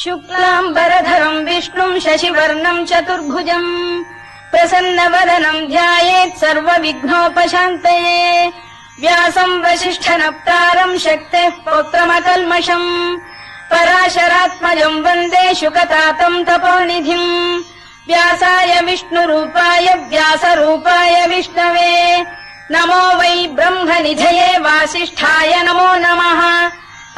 शुक्लाम्बरधरम् विष्णुम् शशिवर्णम् चतुर्भुजम् प्रसन्नवदनम् ध्यायेत् सर्वविघ्नोपशान्तये। व्यासम् वसिष्ठनप्तारम् शक्तेः पौत्रमकल्मषम्। पराशरात्मजम् वन्दे शुकतातम् तपोनिधिम्। व्यासाय विष्णुरूपाय व्यासरूपाय विष्णवे। नमो वै ब्रह्मनिधये वासिष्ठाय नमो नमः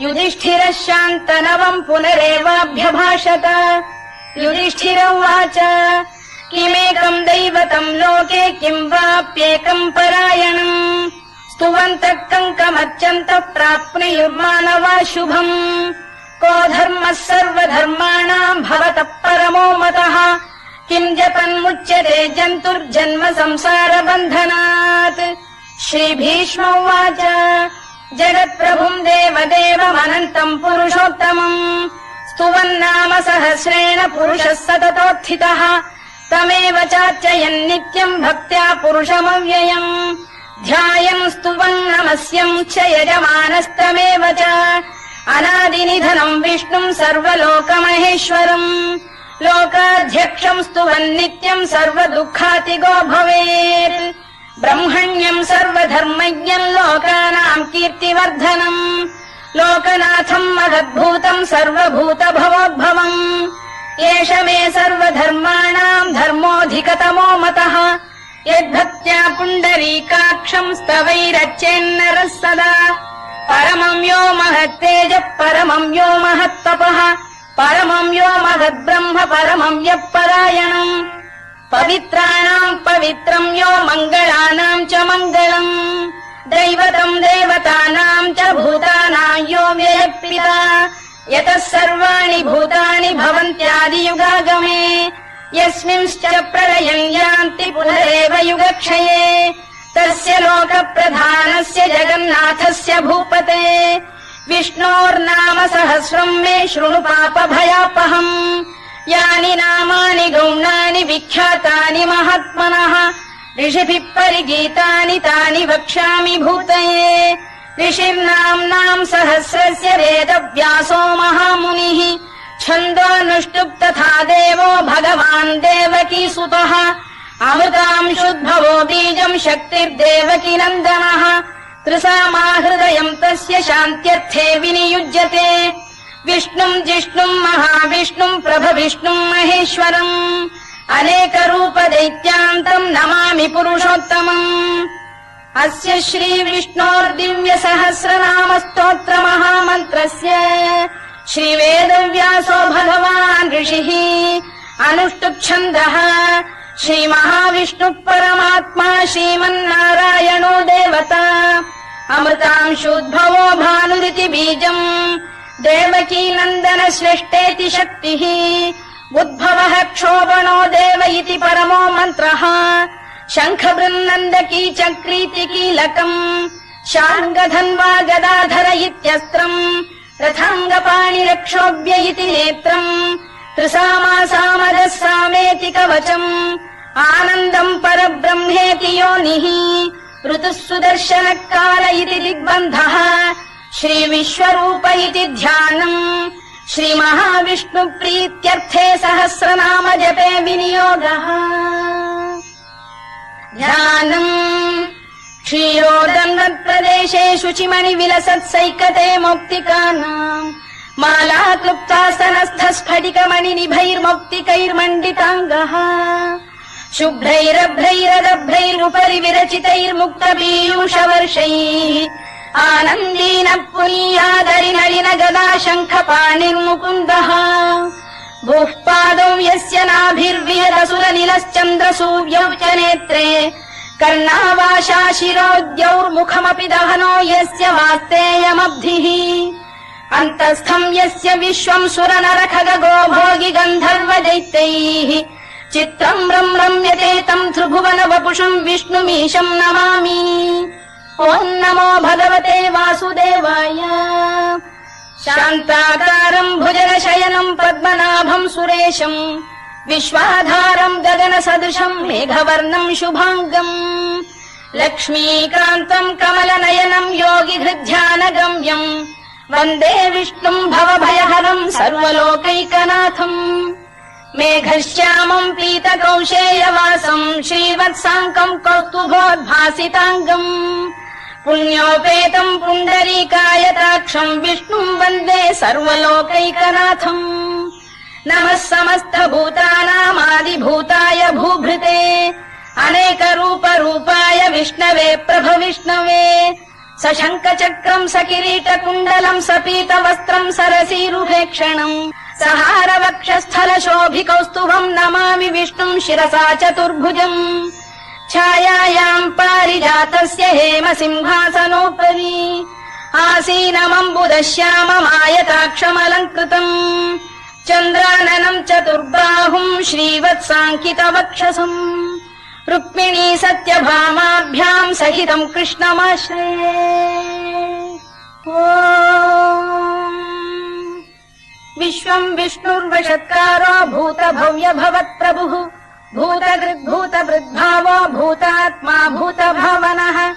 युधिष्ठिरः शान्तनवम् पुनरेवाभ्यभाषत। युधिष्ठिर उवाच किमेकम् दैवतम् लोके किम् वाप्येकम् परायणम्? स्तुवन्तः कङ्कमर्चन्तः प्राप्नुयुर्मानवा शुभम् को धर्मः सर्वधर्माणाम् भवतः परमो मतः? किम् जपन्मुच्यते जन्तुर्जन्म संसारबन्धनात्? श्रीभीष्म उवाच जगत्प्रभुम् देवदेवमनन्तम् पुरुषोत्तमम् स्तुवन्नाम सहस्रेण पुरुषः सततोत्थितः। तमेव चार्चयन् नित्यम् भक्त्या पुरुषमव्ययम् ध्यायम् स्तुवन् नमस्यम् यजमानस्तमेव च। अनादिनिधनम् विष्णुम् सर्वलोकमहेश्वरम् लोकाध्यक्षम् स्तुवन् नित्यम् सर्वदुःखातिगो भवेत् ब्रह्मण्यम् सर्वधर्मज्ञम् लोकानाम् कीर्तिवर्धनम् लोकनाथम् महद्भूतम् सर्वभूतभवोद्भवम् एष मे सर्वधर्माणाम् धर्मोऽधिकतमो मतः। यद्भक्त्या पुण्डरीकाक्षम् स्तवैरच्चेन्नरः सदा। परमम् यो महत्तेजः परमम् यो महत्तपः। परमम् यो महद्ब्रह्म परमम् यः परायणम् पवित्राणाम् पवित्रम् यो मङ्गलानाम् च मङ्गलम्। दैवतम् देवतानाम् च भूतानाम् यो व्ययप्रिता यतः सर्वाणि भूतानि भवन्त्यादियुगागमे। यस्मिंश्च प्रलयम् यान्ति पुनरेव युगक्षये। तस्य लोकप्रधानस्य जगन्नाथस्य भूपते। विष्णोर्नाम सहस्रम् मे शृणु पापभयापहम् यानि नामानि गौणानि विख्यातानि महात्मनः। ऋषिभिः परिगीतानि तानि वक्ष्यामि भूतये। ऋषिर्नाम्नाम् सहस्रस्य वेदव्यासो महामुनिः। छन्दोऽनुष्टुप् तथा देवो भगवान् देवकी सुतः। अमृताम् शुद्भवो बीजम् शक्तिर्देवकी नन्दनः। त्रिसामाहृदयम् तस्य शान्त्यर्थे विनियुज्यते विष्णुम् जिष्णुम् महाविष्णुम् प्रभविष्णुम् महेश्वरम्। अनेकरूपदैत्यान्तम् नमामि पुरुषोत्तमम्। अस्य श्रीविष्णोर्दिव्य सहस्रनाम स्तोत्र महामन्त्रस्य श्रीवेदव्यासो भगवान् ऋषिः अनुष्टुप्छन्दः श्रीमहाविष्णुः परमात्मा श्रीमन्नारायणो देवता। अमृतांशुद्भवो भानुरिति बीजम् देवकी नन्दन श्रेष्ठेति शक्तिः। उद्भवः क्षोभणो देव इति परमो मन्त्रः। शङ्खबृन्नन्दकी चक्रीति कीलकम् शार्ङ्गधन्वा गदाधर इत्यस्त्रम्। रथाङ्गपाणिरक्षोभ्य इति नेत्रम्। त्रिसामासामदः सामेति कवचम्। आनन्दम् परब्रह्मेति योनिः। ऋतुः सुदर्शनः काल इति दिग्बन्धः श्रीविश्वरूप इति ध्यानम्। श्रीमहाविष्णुप्रीत्यर्थे सहस्रनाम जपे विनियोगः। ध्यानम्। क्षीरोदन्वत्प्रदेशे शुचिमणि विलसत्सैकते मौक्तिकानाम्। माला क्लुप्तासनस्थ स्फटिकमणि निभैर्मौक्तिकैर्मण्डिताङ्गः शुभ्रैरभ्रैरदभ्रैरुपरि विरचितैर्मुक्त पीयूषवर्षैः आनन्दीन पुनीयादरि नलिन गदा शङ्खपाणिर्मुकुन्दः भूः पादौ यस्य नाभिर्विहरसुरनिलश्चन्द्रसूर्यौ च नेत्रे कर्णावाशा शिरोद्यौर्मुखमपि दहनो यस्य वास्तेयमब्धिः। अन्तस्थम् यस्य विश्वम् सुर नर खगो भोगि गन्धर्व दैत्यैः चित्रम् रम् रम्यते तम् त्रिभुवन वपुषम् विष्णुमीशम् नमामि ॐ नमो भगवते वासुदेवाय। शान्ताकारम् भुजगशयनम् पद्मनाभम् सुरेशम् विश्वाधारम् गगन सदृशम् मेघवर्णम् शुभाङ्गम् लक्ष्मीकान्तम् कमलनयनम् योगि हृद्ध्यानगम्यम् वन्दे विष्णुम् भवभयहरम् सर्वलोकैकनाथम्। मेघश्यामम् पीतकौशेयवासम् श्रीवत्साङ्कम् कौस्तुभोद्भासिताङ्गम् पुण्योपेतम् पुण्डरीकायताक्षम् विष्णुम् वन्दे सर्वलोकैकनाथम्। नमः समस्तभूतानामादिभूताय भूभृते। अनेकरूपरूपाय विष्णवे प्रभ विष्णवे। सशङ्खचक्रम् सकिरीटकुण्डलम् सपीतवस्त्रम् सरसीरुभेक्षणम्। सहारवक्षस्थलशोभिकौस्तुभम् नमामि विष्णुम् शिरसा चतुर्भुजम् छायायाम् पारिजातस्य हेम सिंहासनोपरि आसीनमम्बुदश्याममायताक्षमलङ्कृतम् चन्द्राननम् चतुर्बाहुम् श्रीवत्साङ्कितवक्षसम् रुक्मिणी सत्यभामाभ्याम् सहितम् कृष्णमाश्रये। ॐ। विश्वम् विष्णुर्वषत्कारो भूत भव्य भवत्प्रभुः भूतकृद्भूतवृद्भावो भूतात्मा भूतभावनः।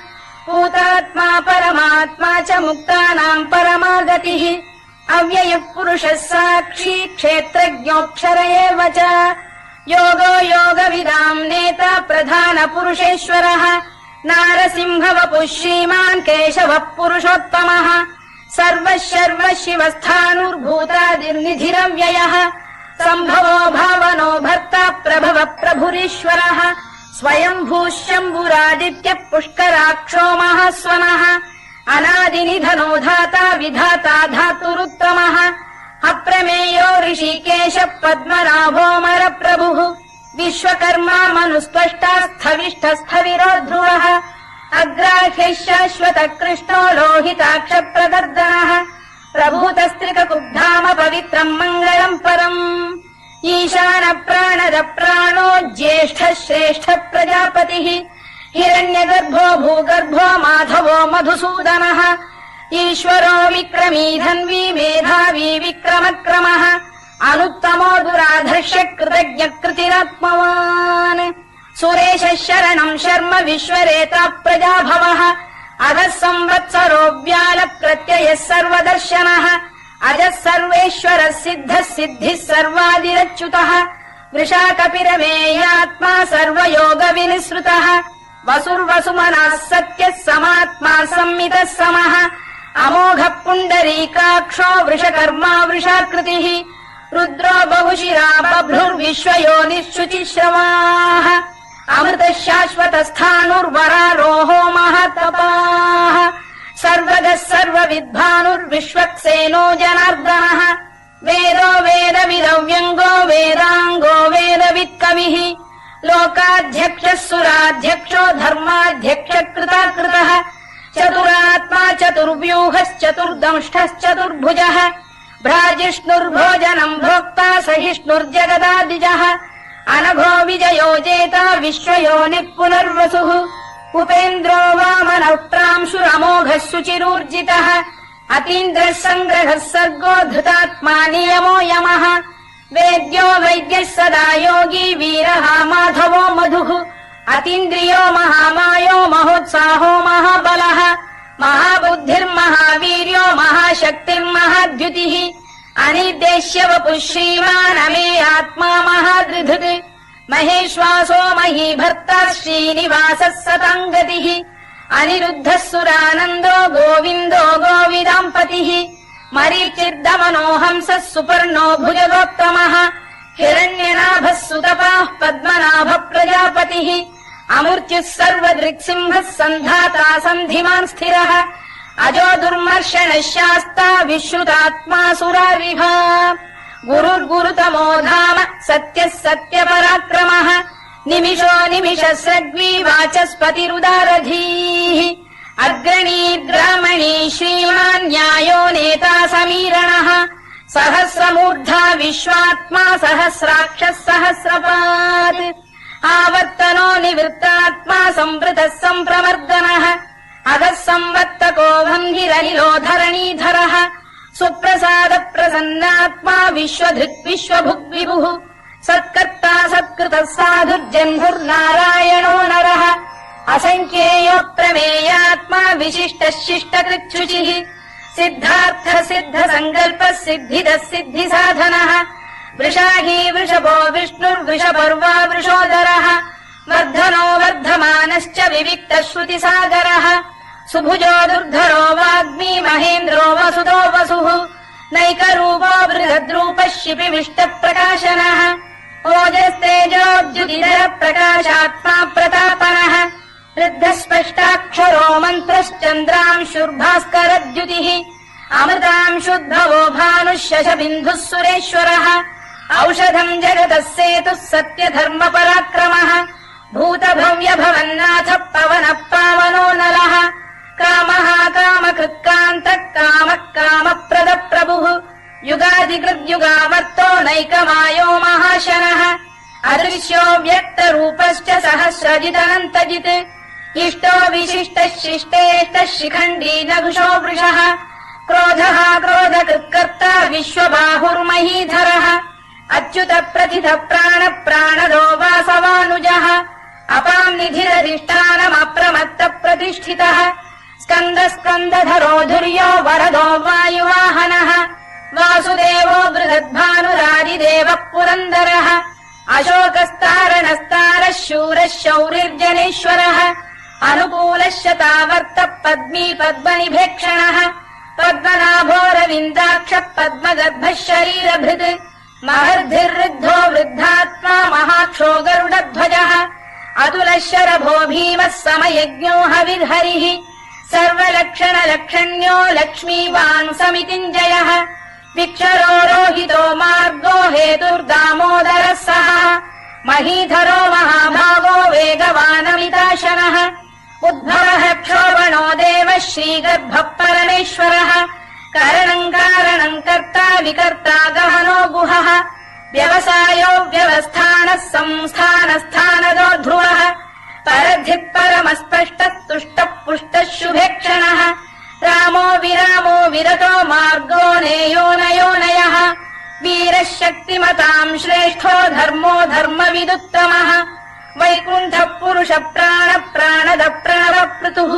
भूतात्मा परमात्मा च मुक्तानाम् परमागतिः। अव्ययः पुरुषः साक्षी क्षेत्रज्ञोऽक्षर एव च। योगो योगविदाम् नेता प्रधानपुरुषेश्वरः नारसिंहवपुः श्रीमान् केशवः पुरुषोत्तमः। सर्वः शर्व शिवस्थानुर्भूतादिर्निधिरव्ययः सम्भवो भावनो भर्ता प्रभव प्रभुरीश्वरः। स्वयम्भूष्यम्बुरादित्य पुष्कराक्षो महास्वनः। अनादिनिधनो धाता विधाता धातुरुत्तमः। अप्रमेयो ऋषिकेश पद्मनाभोमर प्रभुः विश्वकर्मा मनुस्त्वष्टा स्थविष्ठ स्थविरो ध्रुवः अग्राह्यः शाश्वत कृष्णो लोहिताक्ष प्रदर्दनः प्रभूतस्त्रिककुब्धाम पवित्रम् मङ्गलम् परम्। ईशान प्राणद प्राणो ज्येष्ठः श्रेष्ठ प्रजापतिः हिरण्यगर्भो भूगर्भो माधवो मधुसूदनः। ईश्वरो विक्रमी धन्वी मेधावी विक्रमक्रमः। अनुत्तमो दुराधर्ष कृतज्ञ कृतिरात्मवान् सुरेशः शरणम् शर्म विश्वरेता प्रजाभवः अधः संवत्सरो व्याल प्रत्ययः सर्वदर्शनः। अजः सर्वेश्वरः सिद्धः सिद्धिः सर्वादिरच्युतः। वृषा कपिरमेयात्मा सर्वयोग विनिसृतः वसुर्वसुमनः सत्यः समात्मा संमितः समः। अमोघः पुण्डरीकाक्षो वृषकर्मा वृषाकृतिः। रुद्रो बहुशिरा बभ्रुर्विश्वयोनिश्रुचिश्रवाः अमृतः शाश्वतस्थाणुर्वरारोहो महतपाः सर्वगः सर्वविद्भानुर्विश्वक्सेनो जनार्दनः। वेदो वेदविदव्यङ्गो वेदाङ्गो वेदवित्कविः। लोकाध्यक्षः सुराध्यक्षो धर्माध्यक्ष कृताकृतः चतुरात्मा चतुर्व्यूहश्चतुर्दंष्टश्चतुर्भुजः। भ्राजिष्णुर्भोजनम् भोक्ता सहिष्णुर्जगदादिजः अनघो विजयो जेता विश्वयोनिः पुनर्वसुः उपेन्द्रो वामनः प्रांशुरमोघः शुचिरूर्जितः अतीन्द्रः सङ्ग्रहः सर्गो धृतात्मा नियमो यमः। वेद्यो वैद्यः सदा योगी वीरः माधवो मधुः। अतीन्द्रियो महामायो महोत्साहो महाबलः। महाबुद्धिर्महावीर्यो महाशक्तिर्महाद्युतिः अनिर्देश्य वपुः श्रीमानमे आत्मा महादृधृत् महेश्वासो महीभर्ता श्रीनिवासः सताङ्गतिः अनिरुद्धः सुरानन्दो गोविन्दो गोविदाम्पतिः। मरीचिर्दमनो हंसः सुपर्णो भुजगोत्तमः। हिरण्यनाभः सुतपाः पद्मनाभ प्रजापतिः। अमूर्त्युः सर्वदृक्सिंहः सन्धाता सन्धिमान् स्थिरः अजो दुर्मर्षणः शास्ता विश्रुतात्मा सुरारिभा गुरुर्गुरुतमो धाम सत्यः सत्यपराक्रमः। निमिषो निमिषः सद्वी वाचस्पतिरुदारधीः। अग्रणी ग्रामणी श्रीमान् न्यायो नेता समीर सहस्रमूर्धा विश्वात्मा सहस्राक्षः सहस्रपात्। आवर्तनो निवृत्तात्मा संवृतः सम्प्रमर्दनः अधः संवर्तको वह्निरनिलो धरणीधरः। सुप्रसाद प्रसन्नात्मा विश्वधृक् विश्वभुक् विभुः सत्कर्ता सत्कृतः साधुर्जन्धुर्नारायणो नरः। असङ्ख्येयो प्रमेयात्मा विशिष्टः शिष्टकृच्छुचिः। सिद्धार्थ सिद्ध सङ्कल्पः सिद्धिदः सिद्धि साधनः वृषाही वृषभो विष्णुर्वृषपर्वा वृषोदरः वर्धनो वर्धमानश्च विविक्तः श्रुतिसागरः सुभुजो दुर्धरो वाग्मी महेन्द्रो वसुतो वसुः। नैकरूपो बृहद्रूपः शिपिविष्टप्रकाशनः ओजस्तेजोद्युदिधर प्रकाशात्मा प्रतापनः वृद्धस्पष्टाक्षरो मन्त्रश्चन्द्रांशुर्भास्करद्युतिः अमृतांशुद्भवो भानुः शशबिन्धुः सुरेश्वरः। औषधम् जगतः सेतुः सत्यधर्मपराक्रमः भूतभव्य भवन्नाथ पवनः पावनो नलः कामः कामकृत्कान्तः कामः कामप्रद प्रभुः युगादिकृद्युगामर्तो नैकमायो महाशनः। अदृश्यो व्यक्तरूपश्च सहस्रजिदनन्तजित् इष्टो विशिष्टः शिष्टेष्टः शिखण्डी नघुषो वृषः। क्रोधः क्रोधकृत्कर्ता विश्वबाहुर्महीधरः। अच्युत प्राणदो वासवानुजः अपाम् निधिरधिष्ठानमप्रमत्त प्रतिष्ठितः स्कन्द स्कन्दधरो धुर्यो वरदो वायुवाहनः। वासुदेवो बृहद्भानुरादिदेवः पुरन्दरः। अशोकस्तारणस्तारः शूरः शौरिर्जनेश्वरः अनुकूलः शतावर्त पद्मी पद्मनिभेक्षणः पद्मनाभोरविन्दाक्षः पद्मगर्भः शरीरभृत्। महर्धिर्वृद्धो वृद्धात्मा महाक्षो गरुडध्वजः अतुलः शरभो भीमः समयज्ञो हविर्हरिः सर्वलक्षणलक्षण्यो लक्ष्मीवान् समितिञ्जयः विक्षरो रोहितो मार्गो हेतुर्दामोदरः सः महीधरो महाभागो वेगवानमिताशनः उद्भवः क्षोभणो देवः श्रीगर्भः परमेश्वरः करणम् कारणम् कर्ता विकर्ता गहनो गुहः व्यवसायो व्यवस्थानः संस्थानस्थानदो ध्रुवः परधिः परमस्पष्टः तुष्टः पुष्टः शुभेक्षणः रामो विरामो विरतो मार्गो नेयो नयो नयः वीरः शक्तिमताम् श्रेष्ठो धर्मो धर्मविदुत्तमः वैकुण्ठः पुरुष प्राण प्राणद प्रणव पृतुः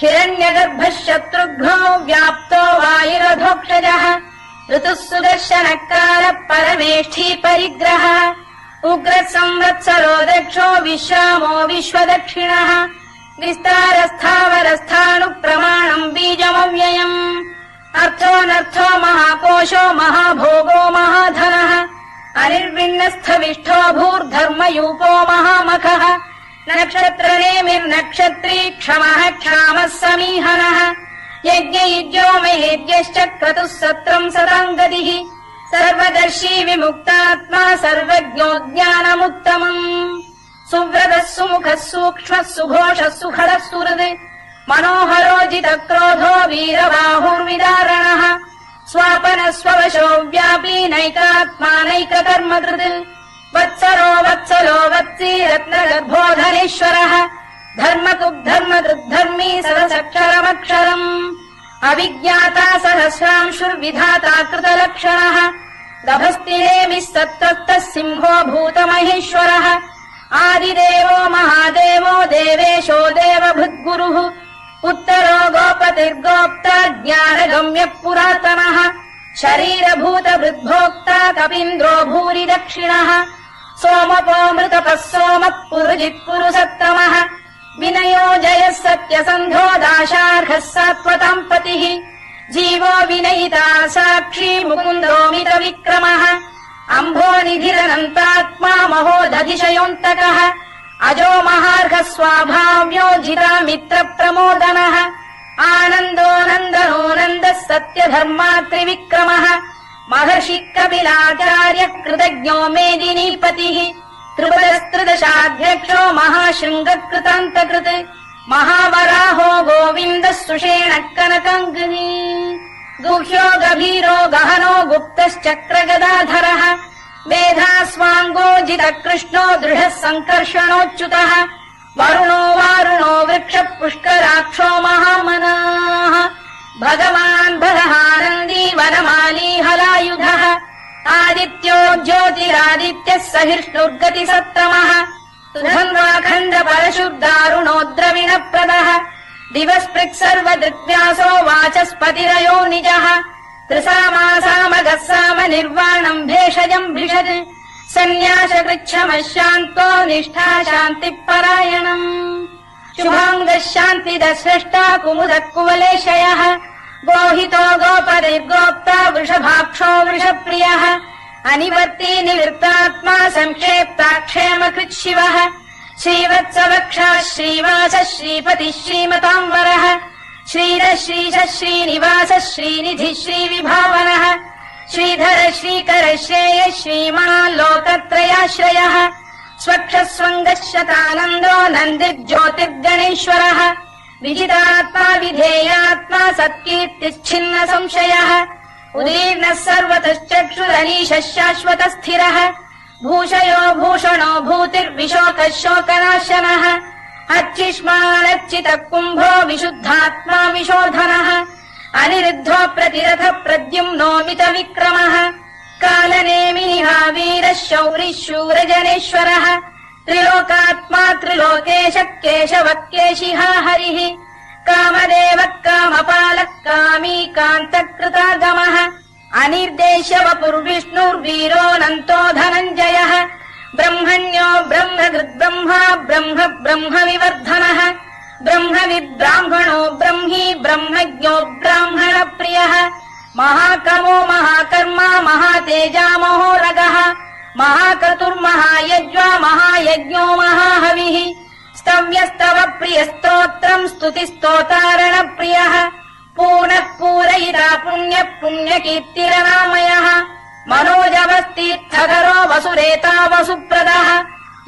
हिरण्यगर्भः शत्रुघ्नो व्याप्तो वायुरधोक्षजः ऋतुः सुदर्शनकार परमेष्ठी परिग्रहः उग्रः संवत्सरो दक्षो विश्रामो विश्वदक्षिणः विस्तारस्थावरस्थाणुप्रमाणम् बीजमव्ययम्। अर्थोऽनर्थो महाकोशो महाभोगो महाधनः अनिर्विण्णस्थविष्ठो भूर्धर्मयूपो महामखः नक्षत्रनेमिर्नक्षत्री क्षमः क्षामः समीहनः यज्ञयुज्यो महेद्यश्च क्रतुः सत्रम् सताम् गतिः। सर्वदर्शी विमुक्तात्मा सर्वज्ञो ज्ञानमुत्तमम् सुव्रतः सुमुखः सूक्ष्मः सुघोषः सुखदः सुहृद्। मनोहरोजित क्रोधो वीरबाहुर्विदारणः। स्वापन स्ववशो व्यापी नैकात्मा नैककर्मकृत् वत्सरो वत्सलो वत्सी रत्नगर्भोधरेश्वरः धर्मकुद्धर्मकृद्धर्मी सरसक्षरमक्षरम्। अविज्ञाता सहस्रांशुर्विधाता कृतलक्षणः। दभस्तिरेमिः सत्त्वस्तः सिंहो भूतमहेश्वरः। आदिदेवो महादेवो देवेशो देवभृद्गुरुः। उत्तरो गोपतिर्गोप्ता ज्ञानगम्यः पुरातनः। शरीरभूतभृद्भोक्ता कपीन्द्रो भूरि दक्षिणः सोमपो मृतपः सोमः पुरुजित्पुरु सत्तमः विनयो जयः सत्यसन्धो दाशार्हः सात्वताम् पतिः। जीवो विनयिता साक्षी मुकुन्दोमित विक्रमः अम्भो निधिरनन्तात्मा महो दधिशयोऽन्तकः अजो महार्घ स्वाभाव्यो जिता मित्र प्रमोदनः आनन्दो नन्दनो नन्दः सत्यधर्मा त्रिविक्रमः। महर्षि कपिलाचार्य कृतज्ञो मेदिनीपतिः त्रिपुरस्त्रिदशाध्यक्षो महाशृङ्गकृतान्तकृत् महावराहो गोविन्दः सुषेण कनकङ्गिनी गुह्यो गभीरो गहनो गुप्तश्चक्रगदाधरः मेधास्वाङ्गोजित कृष्णो दृढः सङ्कर्षणोच्युतः वरुणो वारुणो वृक्ष पुष्कराक्षो महामनाः भगवान् भगहानन्दी वनमाली हलायुधः आदित्यो ज्योतिरादित्यः सहिष्णुर्गति सुधन्वाखण्ड परशुर्दारुणो द्रविणप्रदः दिवस्पृक् सर्वदृग्व्यासो वाचस्पतिरयो निजः। त्रिसामासामगः साम निर्वाणम् भेषजम् सन्न्यासकृच्छमशान्तो निष्ठा शान्तिः परायणम् शुभाङ्गः शान्तिदः स्रष्टा कुमुदः कुवलेशयः गोहितो गोपदैर्गोप्ता वृषभाक्षो वृषप्रियः। अनिवर्ती निवृत्तात्मा संक्षेप्ता क्षेमकृत् शिवः। श्रीवत्सवक्षा श्रीवासः श्रीपतिः श्रीमताम्बरः। श्रीरः श्रीशः श्रीनिवासः श्रीनिधिः श्रीविभावनः। श्रीधर श्रीकर श्रेयः श्रीमान् लोकत्रयाश्रयः स्वक्षस्वङ्गः शतानन्दो नन्दिर्ज्योतिर्गणेश्वरः विजितात्मा विधेयात्मा सत्कीर्तिच्छिन्न संशयः। उदीर्णः सर्वतश्चक्षुरनीशः शाश्वतः स्थिरः भूषयो भूषणो भूतिर्विशोकः शोकनाशनः अर्चिष्मानर्चितः कुम्भो विशुद्धात्मा विशोधनः। अनिरुद्धो प्रतिरथ प्रद्युम्नोमित विक्रमः वीरः शौरिः शूरजनेश्वरः त्रिलोकात्मा त्रिलोकेश केशवः केशिहा हरिः कामदेवः कामपालः कामी कान्तकृतागमः अनिर्देश्य वपुर्विष्णुर्वीरोऽनन्तो धनञ्जयः ब्रह्मण्यो ब्रह्मकृद्ब्रह्मा ब्रह्म ब्रह्म विवर्धनः ब्रह्मी ब्रह्मज्ञो ब्राह्मणप्रियः महाकमो महाकर्मा महातेजा महोरगः महाक्रतुर्महायज्वा महायज्ञो महाहविः। स्तव्यस्तव प्रियस्तोत्रम् स्तुतिस्तोतारणप्रियः। पूर्णः पूरयिता पुण्यः पुण्यकीर्तिरनामयः। मनोजवस्तीर्थकरो वसुरेता वसुप्रदः।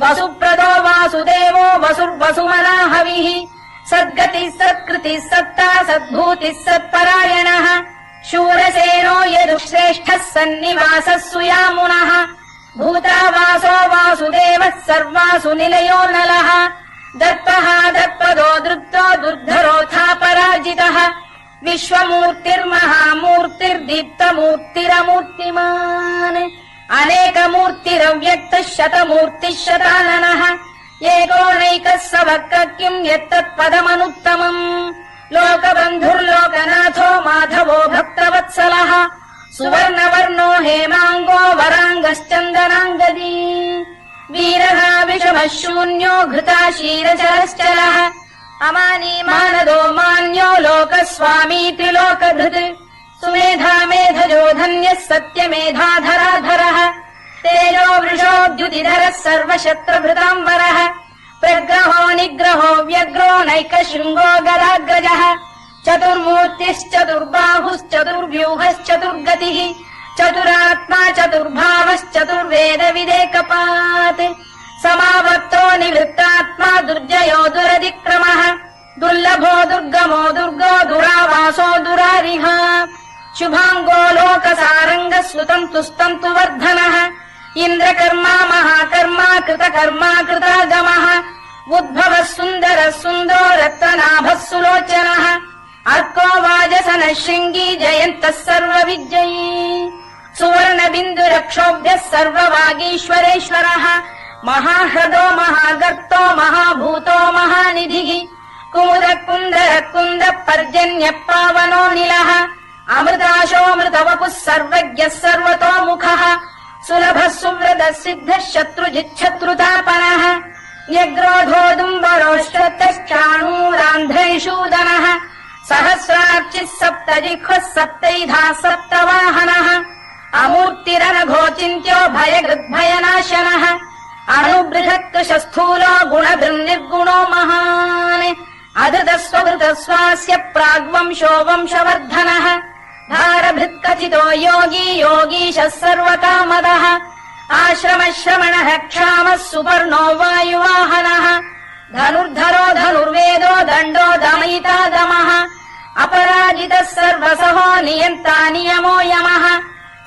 वसुप्रदो वासुदेवो वसुर्वसुमनाहविः सद्गतिः सत्कृतिः सत्ता सद्भूतिः सत्परायणः। शूरसेनो यदुश्रेष्ठः सन्निवासः सुयामुनः भूता वासो वासुदेवः नलः। दत्तः दत्पदो दृप्तो दुर्धरोऽथा पराजितः विश्वमूर्तिर्महामूर्तिर्दीप्तमूर्तिरमूर्तिमान्। अनेकमूर्तिरव्यक्तः शतमूर्तिः शताननः। एकोनैकः स वक्र किम् यत्तत्पदमनुत्तमम् लोकबन्धुर्लोकनाथो माधवो भक्तवत्सलः सुवर्णवर्णो हेमाङ्गो वराङ्गश्चन्दनाङ्गदी। वीरः विषमः शून्यो घृता क्षीरचरश्चलः अमानी मानदो मान्यो लोकस्वामी त्रिलोकधृत्। सुमेधा मेधजो धन्यः सत्यमेधाधराधरः। तेजो वृषोद्युतिधरः सर्वशत्रभृताम्बरः प्रग्रहो निग्रहो व्यग्रो नैकशृङ्गो गदाग्रजः चतुर्मूर्तिश्चतुर्बाहुश्चतुर्व्यूहश्चतुर्गतिः चतुरात्मा चतुर्भावश्चतुर्वेदविदेकपात् समावर्तो निवृत्तात्मा दुर्जयो दुरतिक्रमः दुर्लभो दुर्गमो दुर्गो दुरावासो दुरारिः शुभाङ्गो लोकसारङ्गः सुतम् तुस्तन्तु वर्धनः इन्द्रकर्मा महाकर्मा कृतकर्मा कृतागमः उद्भवः सुन्दरः सुन्दो रत्ननाभः सुलोचनः अर्को वाजसनः शृङ्गी जयन्तः सर्वविजयी सुवर्णबिन्दुरक्षोभ्यः सर्ववागीश्वरेश्वरः महाह्रदो महागर्तो महाभूतो महानिधिः कुमुद कुन्द पर्जन्य पावनो निलः अमृताशोऽमृतवपुः सर्वज्ञः सर्वतोमुखः सुलभः सुव्रतः सिद्धः शत्रुजिच्छत्रुतापनः न्यग्रोधोदुम्बरोष्टश्चाणूरान्ध्रैषूदनः सहस्रार्चिः सप्तजिह्वः सप्तैधा सप्तवाहनः। अमूर्तिरनघोचिन्त्यो भयगृद्भयनाशनः अणुबृहत्कृशस्थूलो गुणभृन्निर्गुणो महान्। अधृतः प्राग्वंशो वंशवर्धनः भारभृत्कथितो योगी योगीशः सर्वकामदः। आश्रमश्रमणः क्षामः सुपर्णो वायुवाहनः धनुर्धरो धनुर्वेदो दण्डो दमयिता दमः। अपराजितः सर्वसहो नियन्ता नियमो यमः।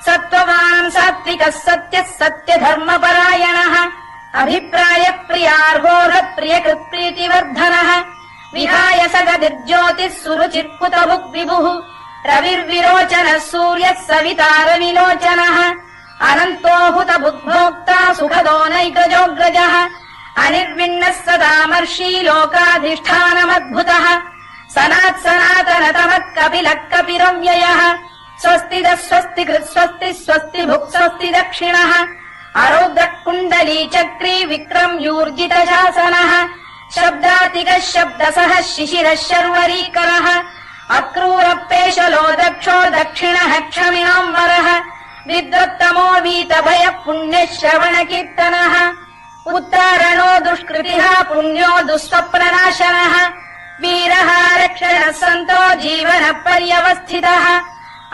सत्त्ववान् सात्विकः सत्यः सत्यधर्मपरायणः। अभिप्राय प्रियार्होरप्रियकृत्प्रीतिवर्धनः विहाय सगदिर्ज्योतिः सुरुचिर्कुतभुक् विभुः। रविर्विरोचनः सूर्यः सवितारविलोचनः। अनन्तो हुत बुद्भोक्ता सुखदो नैकजोऽग्रजः अनिर्विण्णः सदामर्षी लोकाधिष्ठानमद्भुतः। सनात् सनातनतमः कपिलः कपिरव्ययः स्वस्तिदः स्वस्ति कृत् स्वस्ति स्वस्ति भुक् स्वस्ति दक्षिणः। अरौद्रः कुण्डली चक्री विक्रम् यूर्जित शासनः शब्दातिकः शब्दसः शिशिरः शर्वरीकरः। अक्रूरपेशलो दक्षो दक्षिणः क्षमिणाम्बरः विद्वत्तमो वीतभय पुण्यः श्रवण कीर्तनः उत्तारणो दुष्कृतिः पुण्यो दुःस्वप्ननाशनः। वीरः रक्षणः सन्तो जीवन पर्यवस्थितः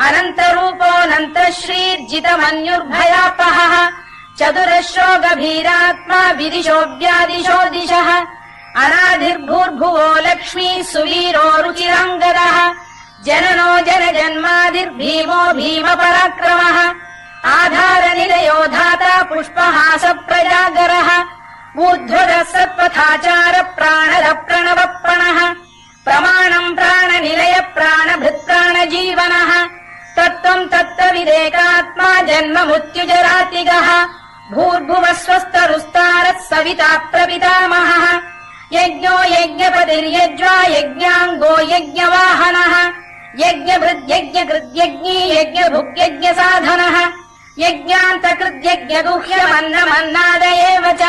अनन्तरूपोऽनन्त श्रीर्जितमन्युर्भयापहः चतुरश्रो गभीरात्मा विदिशो व्यादिशो दिशः अनाधिर्भूर्भुवो लक्ष्मी सुवीरो रुचिराङ्गदः। जननो जन जन्मादिर्भीमो भीम आधारनिलयो धाता पुष्पहास प्रजागरः ऊर्ध्वरः सत्पथाचार प्राणर प्रणव प्रणः प्रमाणम् प्राणनिलय प्राणभृत् प्राणजीवनः तत्त्वम् तत्त्वविदेकात्मा जन्म मृत्युजरातिगः भूर्भुवः स्वस्तरुस्तारः सविता प्रपितामहः यज्ञो यज्ञपतिर्यज्वा यज्ञाङ्गो यज्ञवाहनः यज्ञभृद्यज्ञकृद्यज्ञी यज्ञभुग्यज्ञसाधनः यज्ञान्तकृद्यज्ञगुह्यमन्नमन्नाद एव च।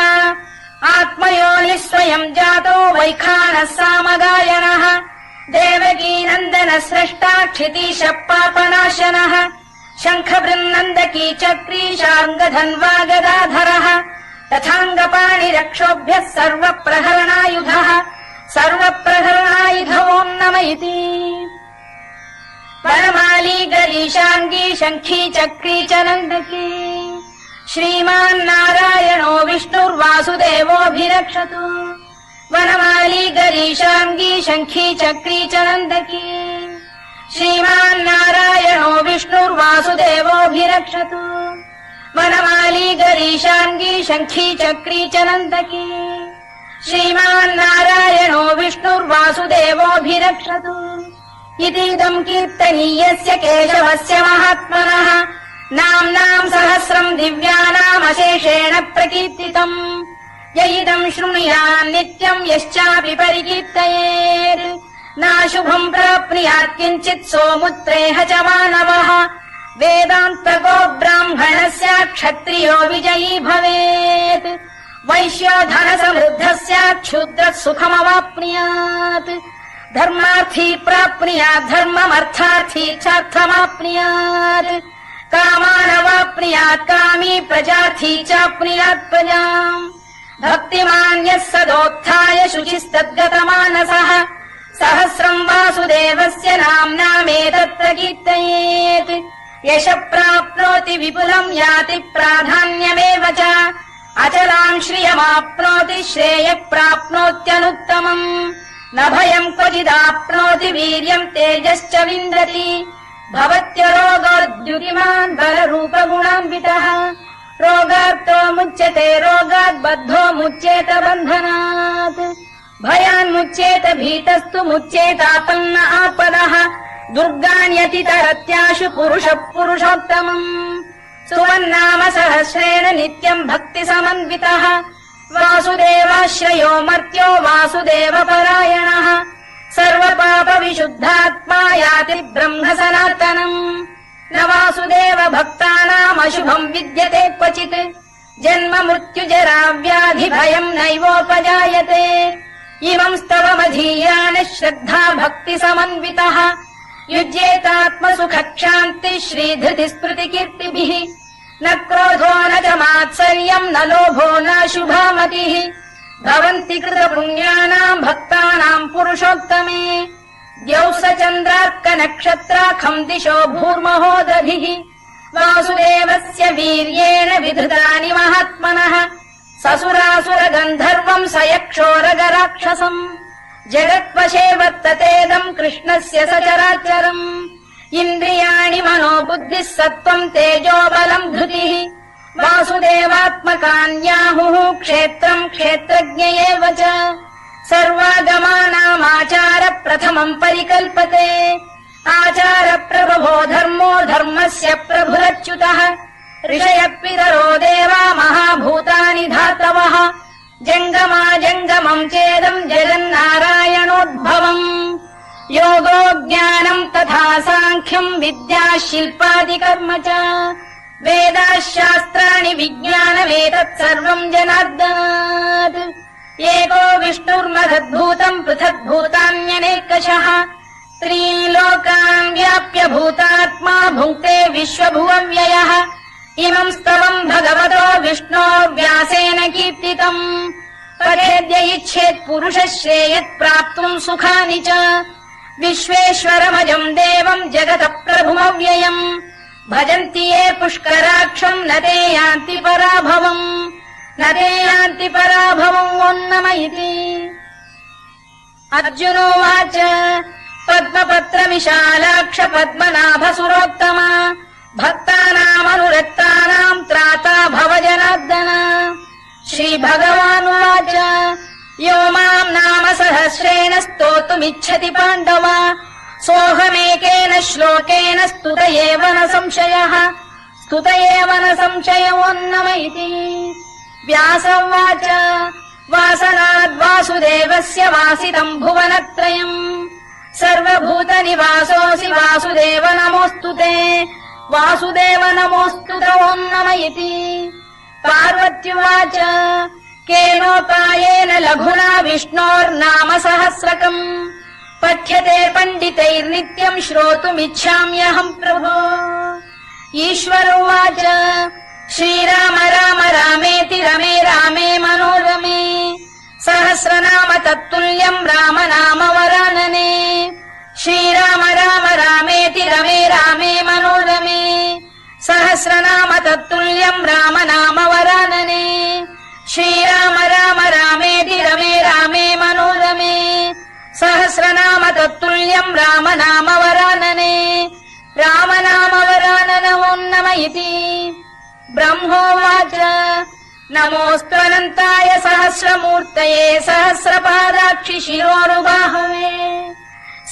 आत्मयोनिः स्वयम् जातो वैखानः सामगायनः देवकीनन्दन स्रष्टा क्षितीश पापनाशनः शङ्खबृन्नन्दकी चक्रीशाङ्गधन्वा गदाधरः तथाङ्गपाणिरक्षोभ्यः सर्वप्रहरणायुधः। सर्वप्रहरणायुधवोन्नम इति वनमाली गरीशाङ्गी शङ्खी चक्री च नन्दकी। श्रीमान्नारायणो विष्णुर्वासुदेवोऽभिरक्षतु। वनमाली गरीशाङ्गी शङ्खी चक्री च नन्दकी। श्रीमान्नारायणो विष्णुर्वासुदेवोऽभिरक्षतु। वनमाली गरीशाङ्गी शङ्खी चक्री च नन्दकी। श्रीमान्नारायणो विष्णुर्वासुदेवोऽभिरक्षतु इतीदम् कीर्तनीयस्य केशवस्य महात्मनः। नाम्नाम् सहस्रम् दिव्यानामशेषेण प्रकीर्तितम्। य इदम् शृणुयान् नित्यम् यश्चापि परिकीर्तयेत्। नाशुभम् प्राप्नुयात् किञ्चित् सोमुत्रेह च मानवः। वेदान्तको ब्राह्मणस्य क्षत्रियो विजयी भवेत्। वैश्यो धनसमृद्धः स्यात् क्षुद्रः सुखमवाप्नुयात् धर्मार्थी प्राप्नुयात् धर्ममर्थार्थी चार्थमाप्नुयात् कामानवाप्नुयात् कामी प्रजार्थी चाप्नुयात् प्रजाम्। भक्तिमान्यः सदोत्थाय शुचिस्तद्गतमानसः सहस्रम् वासुदेवस्य नाम्नामेतत् प्रकीर्तयेत् यश प्राप्नोति विपुलम् याति प्राधान्यमेव च अचलाम् श्रियमाप्नोति श्रेय प्राप्नोत्यनुत्तमम् न भयम् क्वचिदाप्नोति वीर्यम् तेजश्च विन्दति भवत्यरोगोद्युतिमान् बलरूपगुणान्वितः। रोगार्तो मुच्यते रोगात् बद्धो मुच्येत बन्धनात्। भयान्मुच्येत भीतस्तु मुच्येतापन्न आपदः। दुर्गाण्यतितरत्याशु पुरुष पुरुषोत्तमम्। सुवन्नाम सहस्रेण नित्यम् भक्तिसमन्वितः वासुदेवाश्रयो मर्त्यो वासुदेवपरायणः। सर्वपापविशुद्धात्मा याति ब्रह्म सनातनम् न वासुदेव भक्तानामशुभम् विद्यते क्वचित्। जन्म मृत्युजरा व्याधि भयम् नैवोपजायते। इमम् स्तवमधीयानि श्रद्धा भक्तिसमन्वितः युज्येतात्मसुखक्षान्ति श्रीधृति स्मृतिकीर्तिभिः न क्रोधो न च मात्सर्यम् न लोभो न शुभामतिः। भवन्ति कृतपुण्यानाम् भक्तानाम् पुरुषोत्तमे। द्यौस चन्द्रार्कनक्षत्राखम् दिशो भूर्महो दधिः वासुदेवस्य वीर्येण विधृतानि महात्मनः। ससुरासुर गन्धर्वम् स यक्षोरगराक्षसम् जगत्वशे वर्ततेदम् कृष्णस्य सचराचरम् इन्द्रियाणि मनो बुद्धिः सत्त्वम् तेजोबलम् धृतिः। वासुदेवात्मकान्याहुः क्षेत्रम् क्षेत्रज्ञ एव च। सर्वागमानामाचार प्रथमम् परिकल्पते। आचार प्रभवो धर्मो धर्मस्य प्रभुरच्युतः। ऋषयः पितरो देवा महाभूतानि धातवः। जङ्गमा जङ्गमम् चेदम् जगन्नारायणोद्भवम् योगो ज्ञानम् तथा साङ्ख्यम् विद्या शिल्पादिकर्म च। वेदाः शास्त्राणि विज्ञानमेतत् सर्वम् जनार्दनात्। एको विष्णुर्मदद्भूतम् पृथग्भूतान्यनेकशः। त्रीन् लोकान् व्याप्य भूतात्मा भुङ्क्ते विश्वभुवव्ययः। इमम् स्तवम् भगवतो विष्णोर्व्यासेन कीर्तितम्। पठेद्य इच्छेत् पुरुषः श्रेयत् प्राप्तुम् सुखानि च विश्वेश्वरमजम् देवम् जगतः प्रभुमव्ययम् भजन्ति ये पुष्कराक्षम् न ते यान्ति पराभवम्। न ते यान्ति पराभवम् वोन्नम इति। अर्जुनोवाच पद्मपत्र विशालाक्ष पद्मनाभ सुरोत्तम भक्तानामनुरक्तानाम् त्राता भव जनार्दन श्रीभगवानुवाच यो माम् नाम सहस्रेण स्तोतुमिच्छति पाण्डव। सोऽहमेकेन श्लोकेन स्तुत एव न संशयः। स्तुत एव न संशयोन्नम इति व्यास उवाच वासनाद्वासुदेवस्य वासितम् भुवनत्रयम्। सर्वभूतनिवासोऽसि वासुदेव नमोऽस्तु ते। वासुदेव नमोऽस्तु ॐ नम इति पार्वत्युवाच केनोपायेन लघुना विष्णोर्नाम सहस्रकम् पठ्यते पण्डितैर्नित्यम् श्रोतुमिच्छाम्यहम् प्रभो। ईश्वर उवाच श्रीराम राम रामेति रमे रामे मनोरमे। सहस्रनाम तत्तुल्यम् राम नाम वरानने। श्रीराम राम रामेति रमे रामे मनोरमे। सहस्रनाम तत्तुल्यम् राम नाम वरानने श्रीराम राम रामेति रमे रामे मनोरमे सहस्रनाम तत्तुल्यम् राम नाम वरानने राम नाम वराननमोन्नम इति ब्रह्मोवाच नमोऽस्त्वनन्ताय सहस्रमूर्तये सहस्रपादाक्षि शिरोरुबाहवे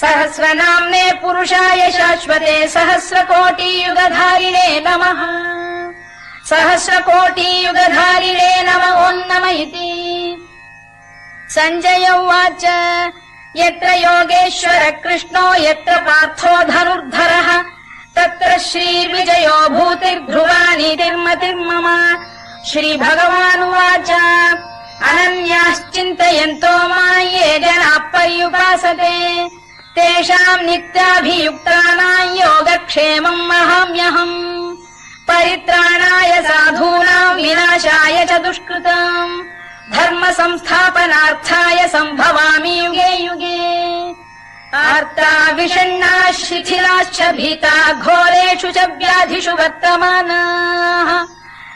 सहस्रनाम्ने पुरुषाय शाश्वते सहस्रकोटियुगधारिणे नमः सहस्रकोटियुगधारिणे नम ओन्नम इति। सञ्जय उवाच यत्र योगेश्वर कृष्णो यत्र पार्थो धनुर्धरः तत्र श्रीर्विजयो भूतिर्ध्रुवानीतिर्मतिर्मम। श्रीभगवानुवाच अनन्याश्चिन्तयन्तो मा ये जनाः तेषाम् नित्याभियुक्तानाम् योगक्षेमम् वहाम्यहम् परित्राणाय साधूनाम् विनाशाय च दुष्कृताम् धर्म संस्थापनार्थाय सम्भवामि युगे युगे। आर्ता विषण्णाः शिथिलाश्च भीता घोरेषु च व्याधिषु वर्तमानाः।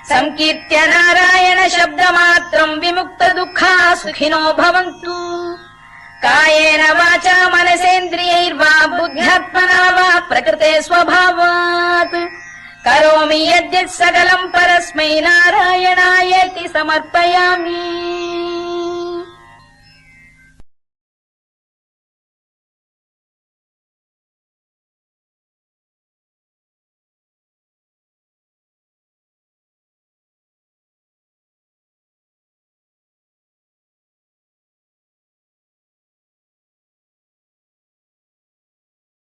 सङ्कीर्त्य नारायण शब्दमात्रम् विमुक्त दुःखा सुखिनो भवन्तु। कायेन वाचा मनसेन्द्रियैर्वा बुद्ध्यात्मना वा प्रकृते स्वभावात् करोमि यद्यत् सकलम् परस्मै नारायणायेति समर्पयामि